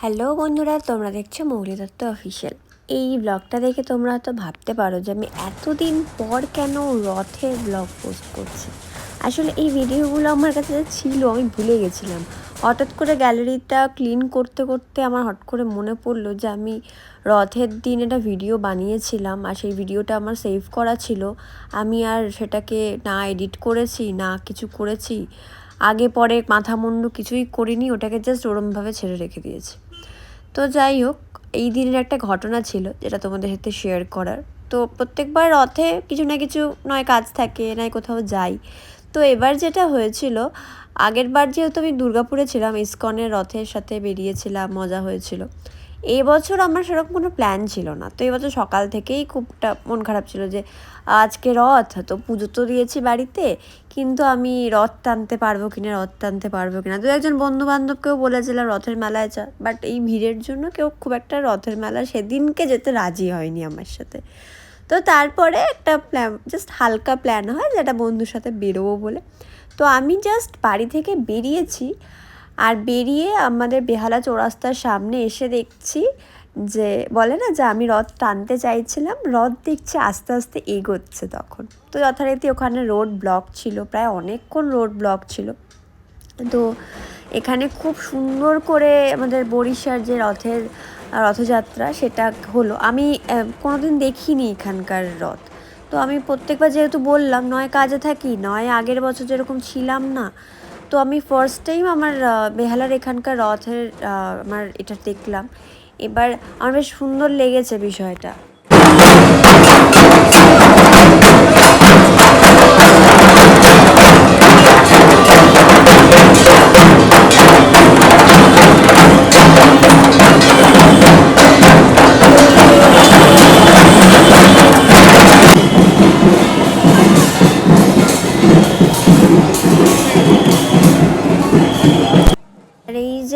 Hello বন্ধুরা, তোমরা দেখছ মৌলি দত্ত অফিসিয়াল এই ব্লগটা দেখে তোমরা হয়তো ভাবতে পারো যে আমি এতদিন পর কেন রথের ব্লগ পোস্ট করছি। আসলে এই ভিডিওগুলো আমার কাছে ছিল, আমি ভুলে গেছিলাম। হঠাৎ করে গ্যালারিটা ক্লিন করতে করতে আমার হট করে মনে পড়ল যে আমি রথের দিন একটা ভিডিও বানিয়েছিলাম আর সেই ভিডিওটা আমার সেভ করা ছিল। আমি আর সেটাকে না এডিট করেছি, না কিছু করেছি। আগে পরে মাথা মুন্ডু কিছুই করিনি, ওটাকে জাস্ট ওরমভাবে ছেড়ে রেখে দিয়েছি। তো যাই হোক, এই দিনের একটা ঘটনা ছিল যেটা তোমাদের সাথে শেয়ার করার। তো প্রত্যেকবার রথে কিছু না কিছু নয় কাজ থাকে, নয় কোথাও যাই। তো এবার যেটা হয়েছিল আগের বার যেহেতু আমি দুর্গাপুরে ছিলাম, ইস্কনের রথের সাথে বেরিয়েছিলাম, মজা হয়েছিল। এই বছর আমার সেরকম কোনো প্ল্যান ছিল না। তো এবছর সকাল থেকেই খুবটা মন খারাপ ছিল যে, আজকে রথ, তো পুজো তো দিয়েছি বাড়িতে, কিন্তু আমি রথ টানতে পারব কিনা, রথ টানতে পারব কিনা। দু একজন বন্ধু বান্ধবকেও বলেছিলাম রথের মেলায় চা বাট এই ভিড়ের জন্য কেউ খুব একটা রথের মেলা সেদিনকে যেতে রাজি হয়নি আমার সাথে। তো তারপরে একটা প্ল্যান জাস্ট হালকা প্ল্যান হয়, যেটা বন্ধুর সাথে বেরোবো বলে। তো আমি জাস্ট বাড়ি থেকে বেরিয়েছি আর বেরিয়ে আমাদের বেহালা চৌরাস্তার সামনে এসে দেখছি যে, বলে না যে আমি রথ টানতে চাইছিলাম, রথ দেখছি আস্তে আস্তে এগোচ্ছে তখন। তো যথারীতি ওখানে রোড ব্লক ছিল, প্রায় অনেকক্ষণ রোড ব্লক ছিল। তো এখানে খুব সুন্দর করে আমাদের বরিশার যে রথের, রথযাত্রা সেটা হলো। আমি কোনোদিন দেখিনি এখানকার রথ। তো আমি প্রত্যেকবার যেহেতু বললাম, নয় কাজে থাকি, নয় আগের বছর যেরকম ছিলাম না তো আমি ফার্স্ট টাইম আমার বেহালার এখানকার রথের আমার এটা দেখলাম। এবার আমার বেশ সুন্দর লেগেছে বিষয়টা।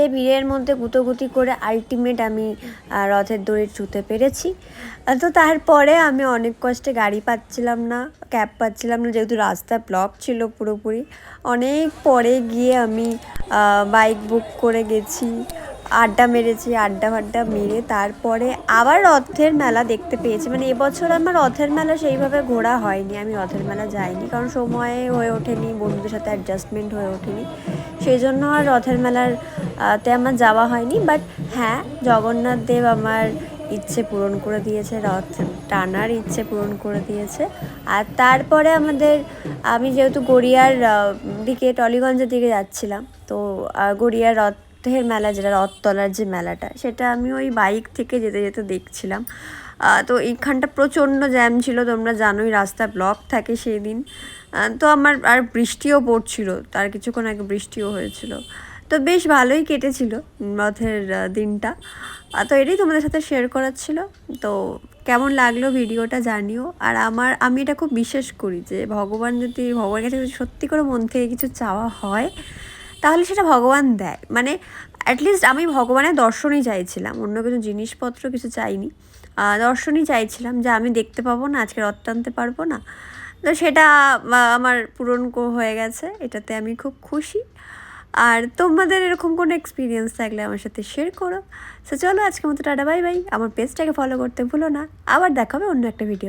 যে ভিড়ের মধ্যে গুটোগুটি করে আলটিমেট আমি রথের দড়ি ছুঁতে পেরেছি। তো তারপরে আমি অনেক কষ্টে গাড়ি পাচ্ছিলাম না ক্যাব পাচ্ছিলাম না, যেহেতু রাস্তা ব্লক ছিল পুরোপুরি। অনেক পরে গিয়ে আমি বাইক বুক করে গেছি। আড্ডা মেরেছি, আড্ডা ফাড্ডা মেরে তারপরে আবার রথের মেলা দেখতে পেয়েছি। মানে এবছর আমার রথের মেলা সেইভাবে ঘোরা হয়নি, আমি রথের মেলা যাইনি কারণ সময়ে হয়ে ওঠেনি, বন্ধুদের সাথে অ্যাডজাস্টমেন্ট হয়ে ওঠেনি। সেই জন্য আর রথের মেলার তে আমার যাওয়া হয়নি বাট হ্যাঁ জগন্নাথ দেব আমার ইচ্ছে পূরণ করে দিয়েছে, রথ টানার ইচ্ছে পূরণ করে দিয়েছে। আর তারপরে আমাদের, আমি যেহেতু গড়িয়ার দিকে টলিগঞ্জের দিকে যাচ্ছিলাম, তো গড়িয়ার রথ রথের মেলা, যেটা রথতলার যে মেলাটা, সেটা আমি ওই বাইক থেকে যেতে যেতে দেখছিলাম। তো এইখানটা প্রচণ্ড জ্যাম ছিল, তোমরা জানোই রাস্তা ব্লক থাকে সেই দিন তো আমার আর বৃষ্টিও পড়ছিল, তার কিছুক্ষণ আগে বৃষ্টিও হয়েছিল। তো বেশ ভালোই কেটেছিল রথের দিনটা। তো এটাই তোমাদের সাথে শেয়ার করার ছিল। তো কেমন লাগল ভিডিওটা জানিও। আর আমার, আমি এটা খুব বিশ্বাস করি যে ভগবান যদি, ভগবানের কাছে সত্যি করে মন থেকে কিছু চাওয়া হয় তাহলে সেটা ভগবান দেয়। মানে অ্যাটলিস্ট আমি ভগবানের দর্শনই চাইছিলাম। অন্য কিছু জিনিসপত্র কিছু চাইনি। দর্শনই চাইছিলাম যে আমি দেখতে পাবো না, আজকে রথ টানতে পারব না। তো সেটা আমার পূরণ হয়ে গেছে। এটাতে আমি খুব খুশি। আর তোমাদের এরকম কোনো এক্সপিরিয়েন্স থাকলে আমার সাথে শেয়ার করো। সো চলো আজকে মতো টাটা বাই বাই আমার পেজটাকে ফলো করতে ভুলো না। আবার দেখাবে অন্য একটা ভিডিও